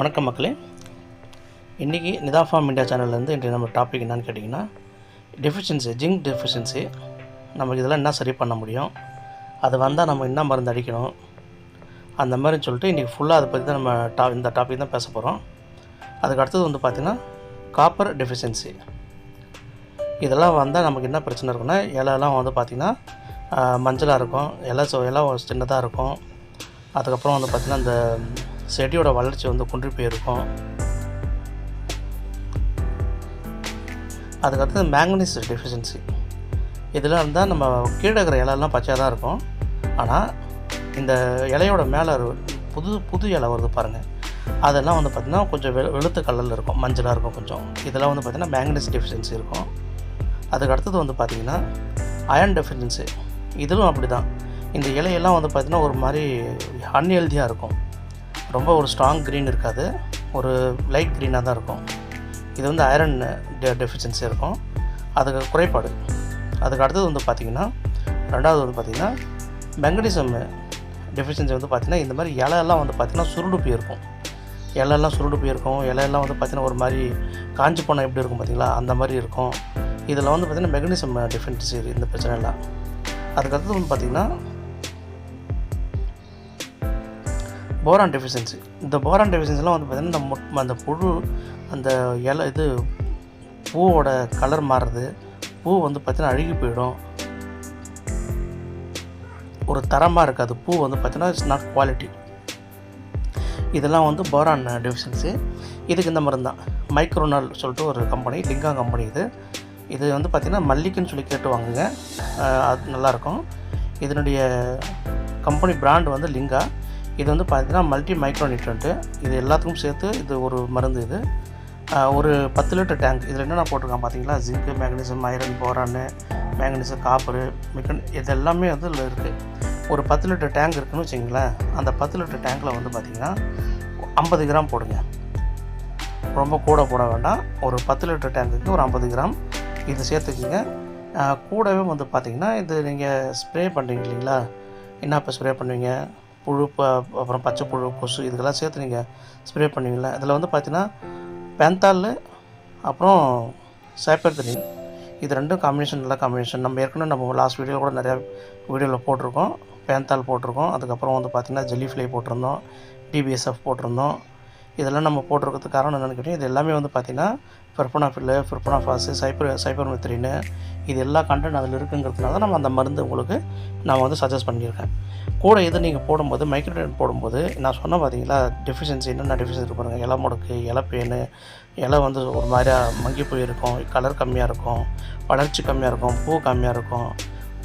வணக்கம் மக்களே. இன்றைக்கி நிதா ஃபார்ம் இந்தியா சேனல்லேருந்து இன்றைய நம்ம டாபிக் என்னென்னு கேட்டிங்கன்னா டெஃபிஷியன்சி ஜிங்க் டெஃபிஷியன்சி நமக்கு இதெல்லாம் என்ன சரி பண்ண முடியும்? அது வந்தால் நம்ம என்ன மருந்து அடிக்கணும்? அந்த மாதிரி சொல்லிட்டு இன்றைக்கி ஃபுல்லாக அதை பற்றி தான் நம்ம டா இந்த டாபிக் தான் பேச போகிறோம் அதுக்கு அடுத்தது வந்து பார்த்திங்கன்னா காப்பர் டெஃபிஷியன்சி இதெல்லாம் வந்தால் நமக்கு என்ன பிரச்சனை இருக்குன்னா இலையெல்லாம் வந்து பார்த்திங்கன்னா மஞ்சளாக இருக்கும். இலை சோ இலை சின்னதாக இருக்கும். அதுக்கப்புறம் வந்து பார்த்திங்கன்னா அந்த செடியோட வளர்ச்சி வந்து குன்றி போயிருக்கும். அதுக்கடுத்தது மேங்கனீஸ் டெஃபிஷியன்சி இதெல்லாம் இருந்தால் நம்ம கீழே இருக்கிற இலையெல்லாம் பச்சையாக தான் இருக்கும். ஆனால் இந்த இலையோட மேலே புது புது இலை வருது பாருங்கள் அதெல்லாம் வந்து பார்த்திங்கன்னா கொஞ்சம் வெ வெளுத்த கலரில் இருக்கும். மஞ்சளாக இருக்கும் கொஞ்சம். இதெல்லாம் வந்து பார்த்திங்கன்னா மேங்கனீஸ் டெஃபிஷியன்சி இருக்கும். அதுக்கு அடுத்தது வந்து பார்த்திங்கன்னா அயன் டெஃபிஷியன்சி இதிலும் அப்படி தான் இந்த இலையெல்லாம் வந்து பார்த்திங்கன்னா ஒரு மாதிரி அன்ஹெல்தியாக இருக்கும். ரொம்ப ஒரு ஸ்ட்ராங் க்ரீன் இருக்காது. ஒரு லைட் க்ரீனாக தான் இருக்கும். இது வந்து ஐரன் டெ டெஃபிஷியன்சி இருக்கும். அதுக்கு குறைபாடு. அதுக்கு அடுத்தது வந்து பார்த்திங்கன்னா ரெண்டாவது வந்து பார்த்திங்கன்னா மெங்கனிசம் டெஃபிஷியன்சி வந்து பார்த்திங்கன்னா இந்த மாதிரி இலையெல்லாம் வந்து பார்த்திங்கன்னா சுருண்டு போயிருக்கும். இலையெல்லாம் சுருண்டு போயிருக்கும். இலையெல்லாம் வந்து பார்த்திங்கன்னா ஒரு மாதிரி காஞ்சி போனால் எப்படி இருக்கும் பார்த்திங்களா அந்த மாதிரி இருக்கும். இதில் வந்து பார்த்திங்கன்னா மெக்கனிசம் டெஃபிஷியன்சி இந்த பிரச்சனை எல்லாம் அதுக்கடுத்தது வந்து பார்த்திங்கன்னா போரான் டெஃபிஷியன்சி இந்த போரான் டெஃபிஷியன்சிலாம் வந்து பார்த்திங்கன்னா இந்த மொட் அந்த புழு அந்த இலை இது பூவோட கலர் மாறுறது. பூ வந்து பார்த்திங்கன்னா அழுகி போயிடும். ஒரு தரமாக இருக்காது. பூ வந்து பார்த்திங்கன்னா இட்ஸ் நாட் குவாலிட்டி இதெல்லாம் வந்து போரான் டெஃபிஷியன்சி இதுக்கு இந்த மருந்து தான் மைக்ரோனால் சொல்லிட்டு ஒரு கம்பெனி லிங்கா கம்பெனி இது. இது வந்து பார்த்திங்கன்னா மல்லிக்குன்னு சொல்லி கேட்டு வாங்குங்க. அது நல்லாயிருக்கும் இதனுடைய கம்பெனி பிராண்ட் வந்து லிங்கா. இது வந்து பார்த்திங்கன்னா மல்டி மைக்ரோ நியூட்ரண்ட்டு இது எல்லாத்துக்கும் சேர்த்து இது ஒரு மருந்து இது. ஒரு பத்து லிட்டர் டேங்க் இதில் என்னென்ன போட்டிருக்கான் பார்த்தீங்களா zinc magnesium iron boron magnesium copper மிக்கன் இது எல்லாமே வந்து இதில் இருக்குது ஒரு பத்து லிட்டர் டேங்க் இருக்குன்னு வச்சிங்களேன் அந்த பத்து லிட்டர் டேங்க்கில் வந்து பார்த்திங்கன்னா ஐம்பது கிராம் போடுங்க. ரொம்ப கூட போட வேண்டாம். ஒரு பத்து லிட்டர் டேங்குக்கு ஒரு ஐம்பது கிராம். இது சேர்த்துக்கிங்க. கூடவே வந்து பார்த்திங்கன்னா இது நீங்கள் ஸ்ப்ரே பண்ணுறீங்க இல்லைங்களா? என்ன இப்போ ஸ்ப்ரே பண்ணுவீங்க? புழு அப்புறம் பச்சை புழு கொசு இதுக்கெல்லாம் சேர்த்து நீங்கள் ஸ்ப்ரே பண்ணுவீங்கள இதில் வந்து பார்த்தீங்கன்னா பேந்தால் அப்புறம் சைப்பர் இது ரெண்டும் காம்பினேஷன் நல்ல காம்பினேஷன் நம்ம ஏற்கனவே நம்ம லாஸ்ட் வீடியோவில் கூட நிறையா வீடியோவில் போட்டிருக்கோம். பேந்தால் போட்டிருக்கோம். அதுக்கப்புறம் வந்து பார்த்திங்கன்னா ஜெல்லி ஃப்ளை போட்டிருந்தோம். டிபிஎஸ்எஃப் போட்டிருந்தோம். இதெல்லாம் நம்ம போட்டிருக்கிறதுக்கு காரணம் என்னென்னு கேட்டிங்கன்னா இது எல்லாமே வந்து பார்த்திங்கன்னா ஃபெர்பனாஃபில்லு ஃபெர்பனாஃபாஸு சைப்பர் சைப்பர் மெத்ரின்னு இது எல்லா கண்டென்ட் அதில் இருக்குங்கிறதுனால தான் நம்ம அந்த மருந்து உங்களுக்கு நான் வந்து சஜஸ்ட் பண்ணியிருக்கேன். கூட இது நீங்கள் போடும்போது மைக்ரோடேன் போடும்போது நான் சொன்ன பார்த்தீங்களா டெஃபிஷியன்சி என்னென்ன டெஃபிஷியன்சி பாருங்கள் இலை முடக்கு இலை பேனு இலை வந்து ஒரு மாதிரியா மங்கி போயிருக்கும் கலர் கம்மியாக இருக்கும் வளர்ச்சி கம்மியாக இருக்கும் பூ கம்மியாக இருக்கும்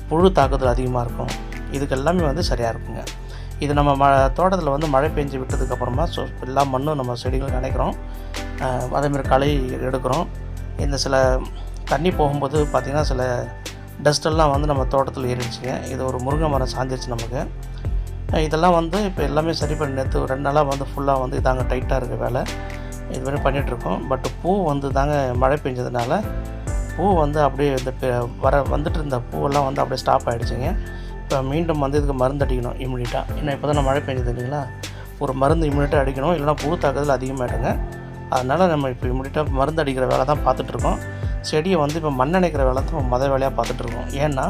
புழு தாக்குதல் அதிகமாக இருக்கும். இதுக்கு எல்லாமே வந்து சரியாக இருக்குங்க. இது நம்ம ம தோட்டத்தில் வந்து மழை பெஞ்சு விட்டதுக்கப்புறமா ஸோ எல்லா மண்ணும் நம்ம செடிகள் நினைக்கிறோம். அதேமாதிரி களை எடுக்கிறோம். இந்த சில தண்ணி போகும்போது பார்த்திங்கன்னா சில டஸ்டெல்லாம் வந்து நம்ம தோட்டத்தில் ஏறிடுச்சுங்க. இது ஒரு முருங்கை மரம் சாஞ்சிருச்சு நமக்கு. இதெல்லாம் வந்து இப்போ எல்லாமே சரி பண்ணி நேற்று ரெண்டு நாளாக வந்து ஃபுல்லாக வந்து இதாங்க டைட்டாக இருக்குது வேலை. இது மாதிரி பண்ணிகிட்ருக்கோம் பட் பூ வந்து தாங்க மழை பெஞ்சதுனால பூ வந்து அப்படியே இந்த வர வந்துட்டு இருந்த பூவெல்லாம் வந்து அப்படியே ஸ்டாப் ஆகிடுச்சிங்க இப்போ மீண்டும் வந்து இதுக்கு மருந்து அடிக்கணும் இம்யூனிட்டாக ஏன்னா இப்போ தான் மழை பெஞ்சது இல்லைங்களா? ஒரு மருந்து இம்யூனிட்டாக அடிக்கணும். இல்லைனா புழு தாக்குதல் அதிகமாகிடுங்க அதனால் நம்ம இப்போ இம்யூனிட்டாக மருந்து அடிக்கிற வேலை தான் பார்த்துட்ருக்கோம் செடியை வந்து இப்போ மண் அணைக்கிற வேலை தான் மொதல் வேலையாக பார்த்துட்ருக்கோம் ஏன்னா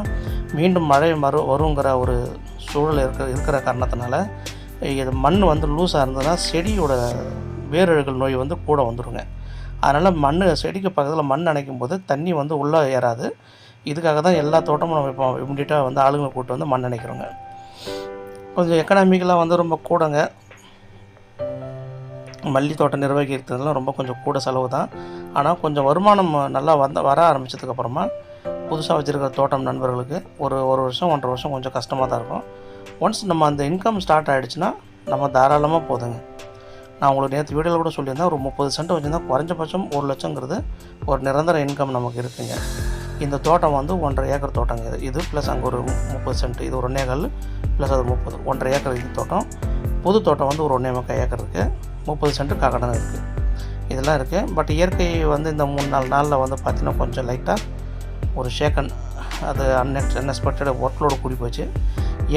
மீண்டும் மழை மறு வருங்கிற ஒரு சூழல் இருக்க இருக்கிற காரணத்தினால இது மண் வந்து லூஸாக இருந்ததுன்னா செடியோட வேரழுகள் நோய் வந்து கூட வந்துடுங்க அதனால் மண் செடிக்கு பக்கத்தில் மண் அணைக்கும் போது தண்ணி வந்து உள்ளே ஏறாது. இதுக்காக தான் எல்லா தோட்டமும் நம்ம இப்போ இம்மிடியட்டாக வந்து ஆளுங்களை கூப்பிட்டு வந்து மண் அணைக்கிறோங்க. கொஞ்சம் எக்கனாமிக்கலாக வந்து ரொம்ப கூடங்க. மல்லி தோட்டம் நிர்வகிக்கிறதுலாம் ரொம்ப கொஞ்சம் கூட செலவு தான். ஆனால் கொஞ்சம் வருமானம் நல்லா வந்த வர ஆரம்பித்ததுக்கப்புறமா புதுசாக வச்சுருக்கிற தோட்டம் நண்பர்களுக்கு ஒரு ஒரு வருஷம் ஒன்றரை வருஷம் கொஞ்சம் கஷ்டமாக தான் இருக்கும். ஒன்ஸ் நம்ம அந்த இன்கம் ஸ்டார்ட் ஆகிடுச்சுன்னா நம்ம தாராளமாக போதுங்க. நான் உங்களுக்கு நேற்று வீடியோவில் கூட சொல்லியிருந்தேன் ஒரு முப்பது சென்ட் வச்சுருந்தா குறைஞ்சபட்சம் ஒரு லட்சங்கிறது ஒரு நிரந்தர இன்கம் நமக்கு இருக்குங்க. இந்த தோட்டம் வந்து ஒன்றரை ஏக்கர் தோட்டங்க. இது இது ப்ளஸ் அங்கே ஒரு முப்பது சென்ட் இது ஒரு ஒன்றே கால் ப்ளஸ் அது முப்பது. ஒன்றரை ஏக்கர் இது தோட்டம். புது தோட்டம் வந்து ஒரு ஒன்றே முக்கால் ஏக்கர் இருக்குது முப்பது சென்ட்டு காக்கடன் இருக்குது இதெல்லாம் இருக்குது பட் இயற்கை வந்து இந்த மூணு நாலு நாளில் வந்து பார்த்திங்கன்னா கொஞ்சம் லைட்டாக ஒரு ஷேக்கன் அது அன்எக்ஸ் அன்எக்ஸ்பெக்டட் ஒர்க்லோடு கூடி போச்சு.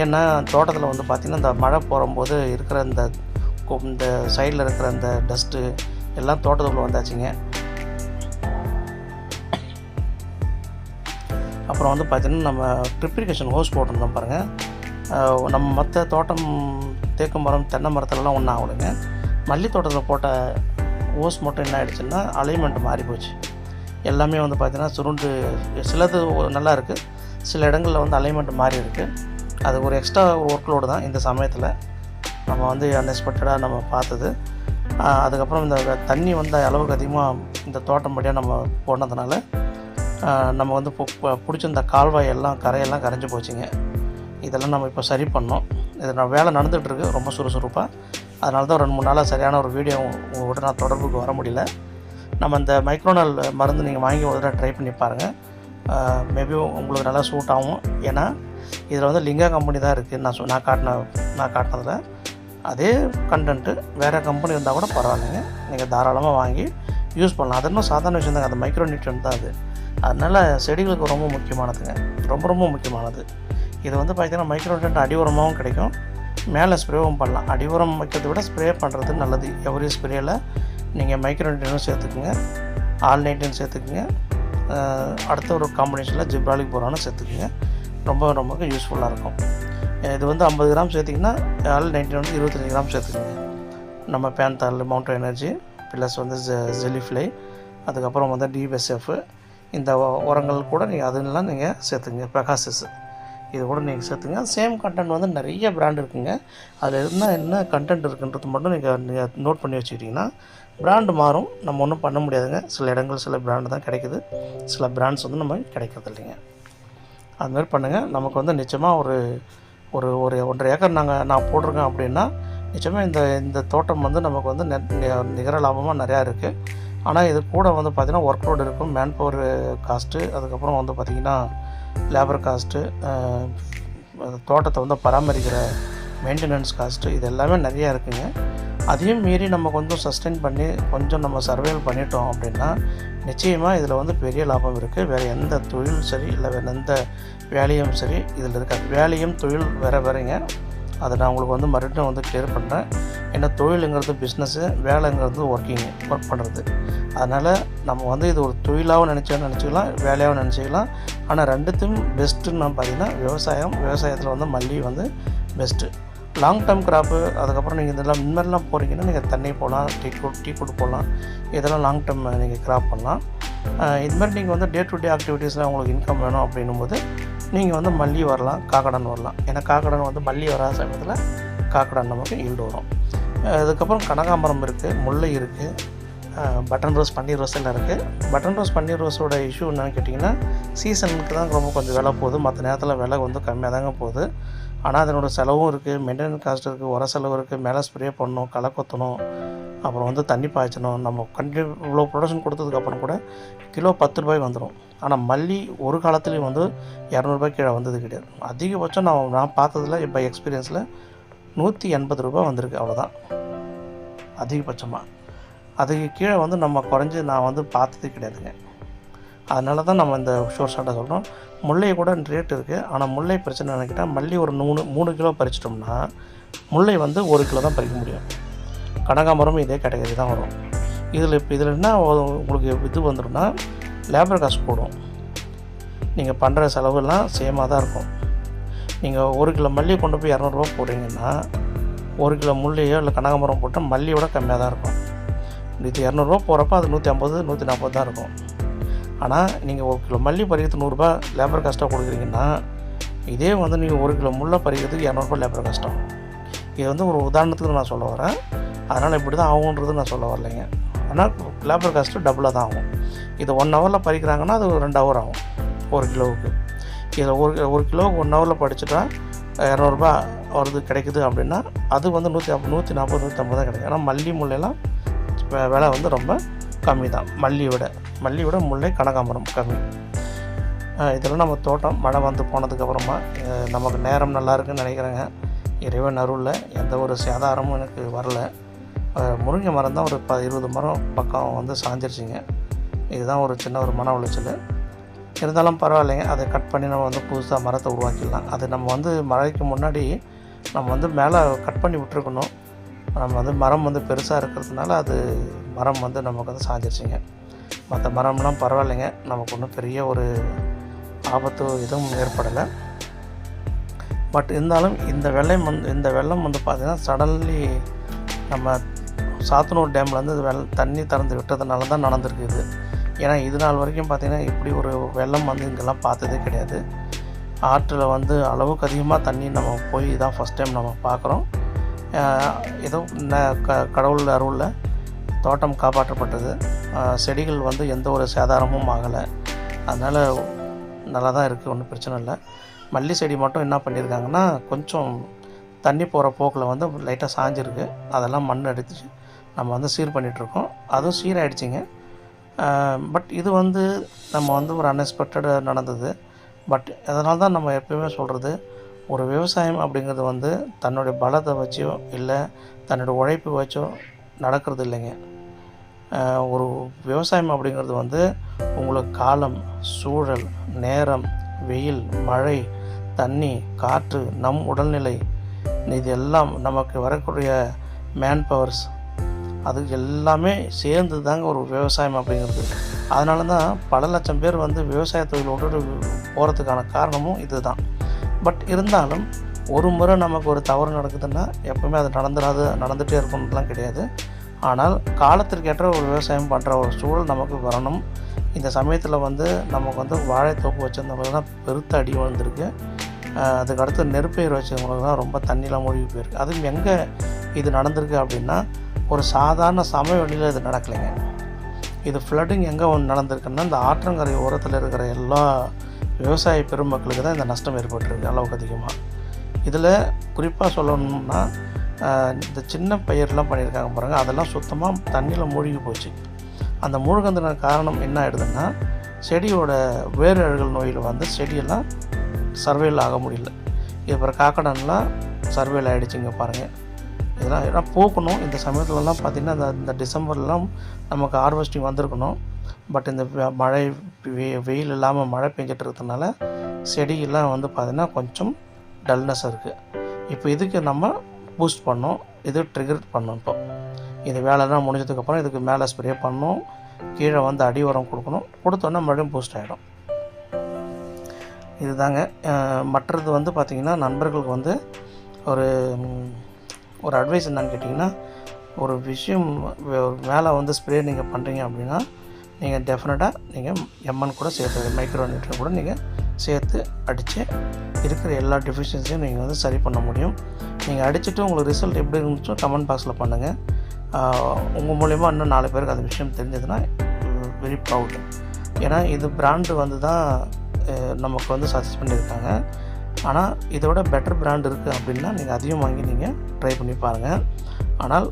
ஏன்னா தோட்டத்தில் வந்து பார்த்திங்கன்னா இந்த மழை போகும்போது இருக்கிற இந்த இந்த சைடில் இருக்கிற அந்த டஸ்ட்டு எல்லாம் தோட்டத்துக்குள்ளே வந்தாச்சுங்க. அப்புறம் வந்து பார்த்திங்கன்னா நம்ம ட்ரிப்ரிகேஷன் ஹோஸ் போட்டிருந்தோம் பாருங்கள் நம்ம மற்ற தோட்டம் தேக்கு மரம் தென்னை மரத்துலலாம் ஒன்றும் ஆகலைங்க. மல்லி தோட்டத்தில் போட்ட ஓஸ் மட்டும் என்ன ஆகிடுச்சுன்னா அலைன்மெண்ட் மாறி போச்சு. எல்லாமே வந்து பார்த்திங்கன்னா சுருண்டு சிலது நல்லா இருக்குது சில இடங்களில் வந்து அலைன்மெண்ட் மாறி இருக்குது அது ஒரு எக்ஸ்ட்ரா ஒர்க் லோடு தான் இந்த சமயத்தில். நம்ம வந்து அன்எக்ஸ்பெக்டடாக நம்ம பார்த்தது. அதுக்கப்புறம் இந்த தண்ணி வந்து அளவுக்கு அதிகமாக இந்த தோட்டம் படியாக நம்ம போனதுனால நம்ம வந்து பிடிச்சிருந்த கால்வாய் எல்லாம் கரையெல்லாம் கரைஞ்சி போச்சுங்க. இதெல்லாம் நம்ம இப்போ சரி பண்ணோம். இது நான் வேலை நடந்துகிட்ருக்கு ரொம்ப சுறுசுறுப்பாக அதனால தான் ரெண்டு மூணு நாளாக சரியான ஒரு வீடியோ உங்களோட நான் தொடர்புக்கு வர முடியல. நம்ம இந்த மைக்ரோனல் மருந்து நீங்கள் வாங்கி ஒரு தடவை ட்ரை பண்ணி பாருங்கள் மேபி உங்களுக்கு நல்லா சூட் ஆகும். ஏன்னா இதில் வந்து லிங்கா கம்பெனி தான் இருக்குது நான் சொ- நான் காட்டின நான் காட்டினதில். அதே கண்டென்ட்டு வேறு கம்பெனி இருந்தால் கூட பரவாயில்லைங்க. நீங்கள் தாராளமாக வாங்கி யூஸ் பண்ணலாம். அது இன்னும் சாதாரண விஷயம் தாங்க. அந்த மைக்ரோ நியூட்ரியன் தான் அது. அதனால் செடிகளுக்கு ரொம்ப முக்கியமானதுங்க. ரொம்ப ரொம்ப முக்கியமானது. இது வந்து பார்த்திங்கன்னா மைக்ரோ நியூட்ரியன் அடி உரமாகவும் கிடைக்கும். மேலே ஸ்ப்ரேவும் பண்ணலாம். அடி உரம் வைக்கிறத விட ஸ்ப்ரே பண்ணுறது நல்லது. எவரி ஸ்ப்ரேயில் நீங்கள் மைக்ரோ நியூட்ரியனும் சேர்த்துக்குங்க. ஆல் நைட்டையும் சேர்த்துக்குங்க. அடுத்த ஒரு காம்பினேஷனில் ஜிப்ராலிக் போரானும் சேர்த்துக்குங்க. ரொம்ப ரொம்ப யூஸ்ஃபுல்லாக இருக்கும். இது வந்து ஐம்பது கிராம் சேர்த்திங்கன்னா ஆல் நைன்டீன் வந்து இருபத்தஞ்சி கிராம் சேர்த்துக்குங்க. நம்ம பேன்தால் மவுண்டன் எனர்ஜி ப்ளஸ் வந்து ஜெலிஃப்ளை அதுக்கப்புறம் வந்து டிபிஎஸ்எஃப் இந்த உரங்கள் கூட நீங்கள் அதெல்லாம் நீங்கள் சேர்த்துங்க பெகாசிஸ் இது கூட நீங்கள் சேர்த்துங்க. சேம் கண்டென்ட் வந்து நிறைய பிராண்ட் இருக்குங்க. அதில் என்ன என்ன கண்டென்ட் இருக்குன்றது மட்டும் நீங்கள் நீங்கள் நோட் பண்ணி வச்சுக்கிட்டிங்கன்னா பிராண்டு மாறும். நம்ம ஒன்றும் பண்ண முடியாதுங்க. சில இடங்கள் சில பிராண்டு தான் கிடைக்குது. சில பிராண்ட்ஸ் வந்து நம்ம கிடைக்கிறது இல்லைங்க. அதுமாதிரி பண்ணுங்கள் நமக்கு வந்து நிச்சயமாக ஒரு ஒரு ஒரு ஒன்றரை ஏக்கர் நாங்கள் நான் போட்டிருக்கேன் அப்படின்னா நிச்சயமாக இந்த இந்த தோட்டம் வந்து நமக்கு வந்து நெ- நிகர லாபமாக நிறையா இருக்குது ஆனால் இது கூட வந்து பார்த்திங்கன்னா ஒர்க் லோட் இருக்கும் மேன் பவர் காஸ்ட்டு அதுக்கப்புறம் வந்து பார்த்திங்கன்னா லேபர் காஸ்ட்டு தோட்டத்தை வந்து பராமரிக்கிற மெயின்டெனன்ஸ் காஸ்ட்டு இது எல்லாமே நிறையா இருக்குங்க. அதையும் மீறி நம்ம கொஞ்சம் சஸ்டெயின் பண்ணி கொஞ்சம் நம்ம சர்வைவல் பண்ணிட்டோம் அப்படின்னா நிச்சயமாக இதில் வந்து பெரிய லாபம் இருக்குது வேறு எந்த தொழிலும் சரி இல்லை வேறு எந்த வேலையும் சரி இதில் இருக்காது வேலையும் தொழில் வேறு வேறுங்க. அதை நான் உங்களுக்கு வந்து மறுபடியும் வந்து கிளியர் பண்ணுறேன் ஏன்னா தொழிலுங்கிறது பிஸ்னஸ்ஸு வேலைங்கிறது ஒர்க்கிங் ஒர்க் பண்ணுறது அதனால் நம்ம வந்து இது ஒரு தொழிலாகவும் நினச்சா நினச்சிக்கலாம் வேலையாகவும் நினச்சிக்கலாம். ஆனால் ரெண்டுத்தையும் பெஸ்ட்டுன்னு நான் பார்த்தீங்கன்னா விவசாயம் விவசாயத்தில் வந்து மல்லி வந்து பெஸ்ட்டு லாங் டேர்ம் கிராப்பு அதுக்கப்புறம் நீங்கள் இதெல்லாம் முன்னெல்லாம் போகிறீங்கன்னா நீங்கள் தண்ணி போகலாம் டீ குட் டீ கொடு போடலாம் இதெல்லாம் லாங் டேர்ம் நீங்கள் கிராப் பண்ணலாம். இதுமாதிரி நீங்கள் வந்து டே டு டே ஆக்டிவிட்டீஸில் உங்களுக்கு இன்கம் வேணும் அப்படின்னும் போது நீங்கள் வந்து மல்லி வரலாம் காக்கடன் வரலாம். ஏன்னா காக்கடன் வந்து மல்லி வராத சமயத்தில் காக்கடன் நமக்கு ஈல்டு வரும். அதுக்கப்புறம் கனகாம்பரம் இருக்குது முல்லை இருக்குது பட்டன் ரோஸ் பன்னீர் ரோஸ் எல்லாம் இருக்குது பட்டன் ரோஸ் பன்னீர் ரோஸோட இஷ்யூ என்னன்னு கேட்டிங்கன்னா சீசனுக்கு தான் ரொம்ப கொஞ்சம் விலை போகுது. மற்ற நேரத்தில் விலை வந்து கம்மியாக தாங்க போகுது. ஆனால் அதனோட செலவும் இருக்குது மெயின்டெனன்ஸ் காஸ்ட் இருக்குது உர செலவு இருக்குது மேலே ஸ்ப்ரே பண்ணணும் களை கொத்தணும். அப்புறம் வந்து தண்ணி பாய்ச்சணும். நம்ம கண்டி இவ்வளோ ப்ரொடக்ஷன் கொடுத்ததுக்கப்புறம் கூட கிலோ பத்து ரூபாய் வந்துடும் ஆனால் மல்லி ஒரு காலத்துலேயும் வந்து இரநூறுபாய் கீழே வந்தது கிடையாது. அதிகபட்சம் நான் நான் பார்த்ததில் இப்போ எக்ஸ்பீரியன்ஸில் நூற்றி எண்பது ரூபாய் வந்திருக்கு அவ்வளோதான் அதிகபட்சமாக அதுக்கு கீழே வந்து நம்ம குறைஞ்சி நான் வந்து பார்த்தது கிடையாதுங்க. அதனால தான் நம்ம இந்த ஷோர் ஷார்ட்டாக சொல்கிறோம் முல்லை கூட ரேட் இருக்குது ஆனால் முல்லை பிரச்சனை நினைக்கிட்டால் மல்லி ஒரு மூணு மூணு கிலோ பறிச்சிட்டோம்னா முல்லை வந்து ஒரு கிலோ தான் பறிக்க முடியும். கனகாமரம் இதே கேட்டகரி தான் வரும். இதில் இப்போ இதில் என்ன உங்களுக்கு இது வந்துடும்னா லேபர் காஸ்ட் போடும் நீங்கள் பண்ணுற செலவுலாம் சேமாக தான் இருக்கும். நீங்கள் ஒரு கிலோ மல்லி கொண்டு போய் இரநூறுவா போடுறீங்கன்னா ஒரு கிலோ முள்ளையோ இல்லை கனகாமரம் போட்டால் மல்லியோட கம்மியாக தான் இருக்கும். இது இரநூறுவா போகிறப்ப அது நூற்றி ஐம்பது நூற்றி நாற்பது தான் இருக்கும். ஆனால் நீங்கள் ஒரு கிலோ மல்லி பறிக்கிறது நூறுரூபா லேபர் காஸ்ட்டாக கொடுக்குறீங்கன்னா இதே வந்து நீங்கள் ஒரு கிலோ முல்லை பறிக்கிறதுக்கு இரநூறுபா லேபர் காஸ்ட்டாகும் இது வந்து ஒரு உதாரணத்துக்கு நான் சொல்ல வரேன். அதனால் இப்படி தான் ஆகுன்றது நான் சொல்ல வரலைங்க. ஆனால் லேபர் காஸ்ட்டு டபுளாக தான் ஆகும். இது ஒன் ஹவரில் பறிக்கிறாங்கன்னா அது ஒரு ரெண்டு ஹவர் ஆகும் ஒரு கிலோவுக்கு. இதில் ஒரு ஒரு கிலோவுக்கு ஒன் ஹவரில் படிச்சுட்டா இரநூறுபா வருது கிடைக்குது அப்படின்னா அது வந்து நூற்றி நூற்றி நாற்பது நூற்றி ஐம்பது தான் கிடைக்கும். ஆனால் மல்லி முல்லைலாம் விலை வந்து ரொம்ப கம்மி தான். மல்லியை விட மல்லி விட முல்லை கனகாம்பரம் கம்மி. இதெல்லாம் நம்ம தோட்டம் மழை வந்து போனதுக்கப்புறமா நமக்கு நேரம் நல்லா இருக்குன்னு நினைக்கிறேங்க. இறைவன் அருளில் எந்த ஒரு சேதாரமும் எனக்கு வரல. முருங்கை மரம் தான் ஒரு ப இருபது மரம் பக்கம் வந்து சாஞ்சிருச்சிங்க. இதுதான் ஒரு சின்ன ஒரு மன உளைச்சல். இருந்தாலும் பரவாயில்லைங்க. அதை கட் பண்ணி நம்ம வந்து புதுசாக மரத்தை உருவாக்கிடலாம். அது நம்ம வந்து மழைக்கு முன்னாடி நம்ம வந்து மேலே கட் பண்ணி விட்டுருக்கணும். நம்ம வந்து மரம் வந்து பெருசாக இருக்கிறதுனால அது மரம் வந்து நமக்கு வந்து சாஞ்சிருச்சிங்க. மற்ற மரம்லாம் பரவாயில்லைங்க. நமக்கு ஒன்றும் பெரிய ஒரு ஆபத்து எதுவும் ஏற்படலை. பட் இருந்தாலும் இந்த வெள்ளம் வந்து இந்த வெள்ளம் வந்து பார்த்திங்கன்னா சடன்லி நம்ம சாத்தனூர் டேம்லேருந்து இது வெள்ள தண்ணி திறந்து விட்டதுனால தான் நடந்திருக்கு இது. ஏன்னா இது நாள் வரைக்கும் பார்த்திங்கன்னா இப்படி ஒரு வெள்ளம் வந்து இங்கெல்லாம் பார்த்ததே கிடையாது. ஆற்றில் வந்து அளவுக்கு அதிகமாக தண்ணி நம்ம போய் தான் ஃபஸ்ட் டைம் நம்ம பார்க்குறோம். ஏதோ ந- க கடவுள் அருளில் தோட்டம் காப்பாற்றப்பட்டது. செடிகள் வந்து எந்த ஒரு சேதாரமும் ஆகலை. அதனால் நல்லா தான் இருக்குது ஒன்றும் பிரச்சனை இல்லை. மல்லி செடி மட்டும் என்ன பண்ணியிருக்காங்கன்னா கொஞ்சம் தண்ணி போகிற போக்கில் வந்து லைட்டாக சாஞ்சிருக்கு. அதெல்லாம் மண் அடித்து நம்ம வந்து சீர் பண்ணிகிட்ருக்கோம் அதுவும் சீராயிடுச்சிங்க. பட் இது வந்து நம்ம வந்து ஒரு அன்எக்ஸ்பெக்டடாக நடந்தது. பட் அதனால தான் நம்ம எப்பயுமே சொல்கிறது ஒரு விவசாயம் அப்படிங்கிறது வந்து தன்னுடைய பலத்தை வச்சோ இல்லை தன்னுடைய உழைப்பு வச்சோ நடக்கிறது இல்லைங்க. ஒரு விவசாயம் அப்படிங்கிறது வந்து உங்களுக்கு காலம் சூழல் நேரம் வெயில் மழை தண்ணி காற்று நம் உடல்நிலை இது எல்லாம் நமக்கு வரக்கூடிய மேன் பவர்ஸ் அது எல்லாமே சேர்ந்து தாங்க ஒரு விவசாயம் அப்படிங்கிறது. அதனால தான் பல லட்சம் பேர் வந்து விவசாய தொழில் விட்டுட்டு போகிறதுக்கான காரணமும் இதுதான். பட் இருந்தாலும் ஒரு முறை நமக்கு ஒரு தவறு நடக்குதுன்னா எப்பவுமே அது நடந்துடாது நடந்துகிட்டே இருக்கணும்லாம் கிடையாது. ஆனால் காலத்திற்கேற்ற ஒரு விவசாயம் பண்ணுற ஒரு சூழல் நமக்கு வரணும். இந்த சமயத்தில் வந்து நமக்கு வந்து வாழைத்தோப்பு வச்சிருந்தவங்களுக்கு தான் பெருத்த அடி விழுந்திருக்கு. அதுக்கடுத்து அதுக்கு அடுத்து நெருப்பயிர் வச்சவங்களுக்கு தான் ரொம்ப தண்ணியில் மூழ்கி போயிருக்கு. அதுவும் எங்கே இது நடந்திருக்கு அப்படின்னா ஒரு சாதாரண சமவெளியில் இது நடக்கலைங்க. இது ஃப்ளட்டிங் எங்கே ஒன்று நடந்திருக்குன்னா இந்த ஆற்றங்கரை ஓரத்தில் இருக்கிற எல்லா விவசாய பெருமக்களுக்கு தான் இந்த நஷ்டம் ஏற்பட்டிருக்கு அளவுக்கு அதிகமாக இதில் குறிப்பாக சொல்லணும்னா இந்த சின்ன பயிரெலாம் பண்ணியிருக்காங்க பாருங்கள் அதெல்லாம் சுத்தமாக தண்ணியில் மூழ்கி போச்சு. அந்த மூழ்கந்தன காரணம் என்ன ஆயிடுதுன்னா செடியோட வேர் அழுகல் நோயில் வந்து செடியெல்லாம் சர்வேல் ஆக முடியல. இது அப்புறம் காக்கடன்லாம் சர்வேல் ஆகிடுச்சிங்க பாருங்கள் இதெல்லாம் இதெல்லாம் பூக்கணும் இந்த சமயத்துலலாம் பார்த்திங்கன்னா இந்த இந்த டிசம்பர்லாம் நமக்கு ஹார்வெஸ்டிங் வந்திருக்கணும். பட் இந்த மழை வெ- வெயில் இல்லாமல் மழை பெஞ்சிட்டு இருக்கிறதுனால செடியெல்லாம் வந்து பார்த்திங்கன்னா கொஞ்சம் டல்னஸ் இருக்குது இப்போ இதுக்கு நம்ம பூஸ்ட் பண்ணோம் இது ட்ரிகர் பண்ணோம் இப்போ. இந்த வேலைலாம் முடிஞ்சதுக்கப்புறம் இதுக்கு மேலே ஸ்ப்ரே பண்ணணும். கீழே வந்து அடி உரம் கொடுக்கணும். கொடுத்தோன்னே மறுபடியும் பூஸ்ட் ஆகிடும் இதுதாங்க. மற்றது வந்து பார்த்திங்கன்னா நண்பர்களுக்கு வந்து ஒரு ஒரு அட்வைஸ் என்னன்னு கேட்டிங்கன்னா ஒரு விஷயம் மேலே வந்து ஸ்ப்ரே நீங்கள் பண்ணுறீங்க அப்படின்னா நீங்கள் டெஃபினட்டாக நீங்கள் எம்என் கூட சேர்த்து மைக்ரோ நியூட்ரன் கூட நீங்கள் சேர்த்து அடித்து இருக்கிற எல்லா டெஃபிஷியன்சியும் நீங்கள் வந்து சரி பண்ண முடியும். நீங்கள் அடிச்சுட்டு உங்களுக்கு ரிசல்ட் எப்படி இருந்துச்சோ கமெண்ட் பாக்ஸில் பண்ணுங்கள் உங்கள் மூலயமா இன்னும் நாலு பேருக்கு அந்த விஷயம் தெரிஞ்சதுன்னா வெரி ப்ரவுட் ஏன்னா இது பிராண்டு வந்து தான் நமக்கு வந்து சஜஸ்ட் பண்ணியிருக்காங்க. ஆனால் இதோட பெட்டர் பிராண்ட் இருக்குது அப்படின்னா நீங்கள் அதையும் வாங்கி நீங்கள் ட்ரை பண்ணி பாருங்கள் ஆனால்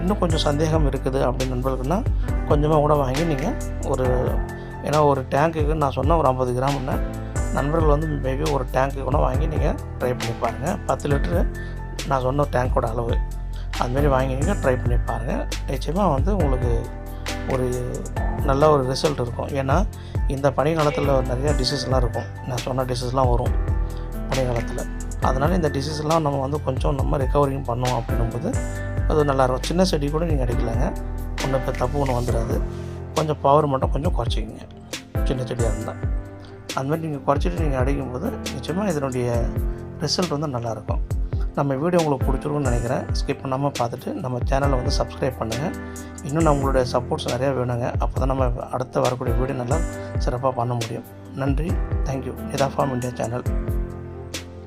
இன்னும் கொஞ்சம் சந்தேகம் இருக்குது அப்படின்னு நண்பர்களுக்குன்னா கொஞ்சமாக கூட வாங்கி நீங்கள் ஒரு ஏன்னா ஒரு டேங்க்குக்கு நான் சொன்ன ஒரு ஐம்பது கிராம்னா நண்பர்கள் வந்து மேபி ஒரு டேங்க்கு கூட வாங்கி நீங்கள் ட்ரை பண்ணி பாருங்கள் பத்து லிட்டரு நான் சொன்ன டேங்க்கோட அளவு. அதுமாரி வாங்கி நீங்கள் ட்ரை பண்ணி பாருங்கள் நிச்சயமாக வந்து உங்களுக்கு ஒரு நல்ல ஒரு ரிசல்ட் இருக்கும். ஏன்னா இந்த பனிக்காலத்தில் நிறைய டிசீஸ்லாம் இருக்கும். நான் சொன்ன டிசீஸ்லாம் வரும். பனிக்காலத்தில் அதனால் இந்த டிசீஸ்லாம் நம்ம வந்து கொஞ்சம் நம்ம ரெக்கவரிங் பண்ணோம் அப்படின்னும்போது அது நல்லாயிருக்கும் சின்ன செடி கூட நீங்கள் அடிக்கலாங்க. ஒன்றும் இப்போ தப்பு ஒன்று வந்துடாது கொஞ்சம் பவர் மட்டும் கொஞ்சம் குறைச்சிக்கிங்க. சின்ன செடியாக இருந்தால் அந்த மாதிரி நீங்கள் குறைச்சிட்டு நீங்கள் அடிக்கும்போது நிச்சயமாக இதனுடைய ரிசல்ட் வந்து நல்லாயிருக்கும் நம்ம வீடியோ உங்களுக்கு பிடிச்சிருக்கும்னு நினைக்கிறேன். ஸ்கிப் பண்ணாமல் பார்த்துட்டு நம்ம சேனலை வந்து சப்ஸ்கிரைப் பண்ணுங்கள் இன்னும் நம்மளுடைய சப்போர்ட்ஸ் நிறையா வேணுங்க. அப்போ தான் நம்ம அடுத்த வரக்கூடிய வீடியோ நல்லா சிறப்பாக பண்ண முடியும். நன்றி. Thank you Nitha farm India channel